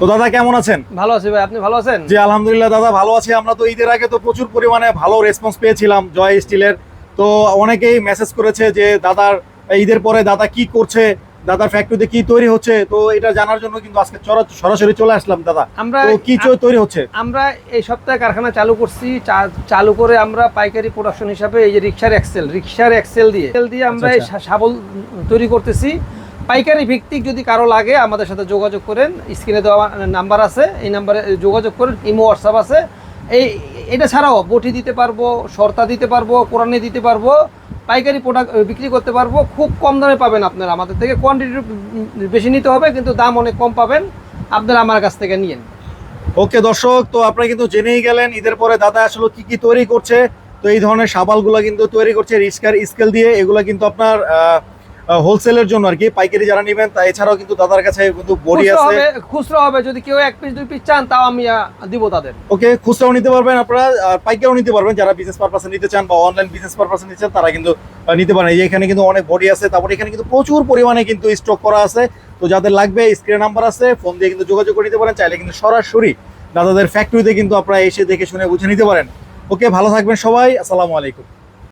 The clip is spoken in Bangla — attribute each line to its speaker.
Speaker 1: তো দাদা কেমন আছেন?
Speaker 2: ভালো আছি ভাই আপনি ভালো আছেন?
Speaker 1: জি আলহামদুলিল্লাহ দাদা ভালো আছি। আমরা তো ঈদের আগে তো প্রচুর পরিমাণে ভালো রেসপন্স পেয়েছিলাম জয় স্টিলের। তো অনেকেই মেসেজ করেছে যে দাদার ঈদের পরে দাদা কি করছে দাদার ফ্যাক্টরিতে কি তৈরি হচ্ছে? তো এটা জানার জন্য কিন্তু আজকে সরাসরি চলে আসলাম দাদা।
Speaker 2: আমরা
Speaker 1: কি তৈরি হচ্ছে?
Speaker 2: আমরা এই সপ্তাহে কারখানা চালু করছি। চালু করে আমরা পাইকারি প্রোডাকশন হিসাবে এই যে রিক্সার এক্সেল রিক্সার এক্সেল দিয়ে এক্সেল দিয়ে আমরা এই
Speaker 1: আচ্ছা,
Speaker 2: তৈরি করতেছি। পাইকারি ভিত্তিক যদি কারও লাগে, আমাদের সাথে যোগাযোগ করেন। স্ক্রিনে দেওয়া নাম্বার আছে, এই নাম্বারে যোগাযোগ করেন। ইমো, হোয়াটসঅ্যাপ আছে। এই, এটা ছাড়াও বটি দিতে পারব সর্তা দিতে পারব, কোরআনে দিতে পারব, পাইকারি প্রোডাক্ট বিক্রি করতে পারব। খুব কম দামে পাবেন আপনারা। আমাদের থেকে কোয়ান্টিটি বেশি নিতে হবে, কিন্তু দাম অনেক কম পাবেন। আপনারা আমার কাছ থেকে নিয়েন।
Speaker 1: ওকে দর্শক, তো আপনারা কিন্তু জেনেই গেলেন, ঈদের পরে দাদা আসলে কি কি তৈরি করছে। তো এই ধরনের সাবালগুলো কিন্তু তৈরি করছে, রিস্কার স্কেল দিয়ে। এগুলো কিন্তু আপনার হোলসেলের জন্য আর কি পাইকারি যারা নেবেন তা এছাড়াও কিন্তু দাদার কাছে কিন্তু বড়ি আছে।
Speaker 2: খুচরো হবে যদি কেউ এক পিস দুই পিস চান তাও আমি দিব তাদের।
Speaker 1: ওকে খুচরাও নিতে পারবেন আপনারা আর পাইকারিও নিতে পারবেন যারা বিজনেস পারপাসে নিতে চান বা অনলাইন বিজনেস পারপাসে নিতে চান তারা কিন্তু নিতে পারেন। এখানে কিন্তু অনেক বডি আছে তারপরে এখানে কিন্তু প্রচুর পরিমাণে কিন্তু স্টক করা আছে। তো যাদের লাগবে স্ক্রিন নাম্বার আছে ফোন দিয়ে কিন্তু যোগাযোগ করে নিতে পারেন চাইলে কিন্তু সরাসরি দাদাদের ফ্যাক্টরিতে কিন্তু আপনারা এসে দেখে শুনে বুঝে নিতে পারেন। ওকে ভালো থাকবেন সবাই আসসালামু আলাইকুম।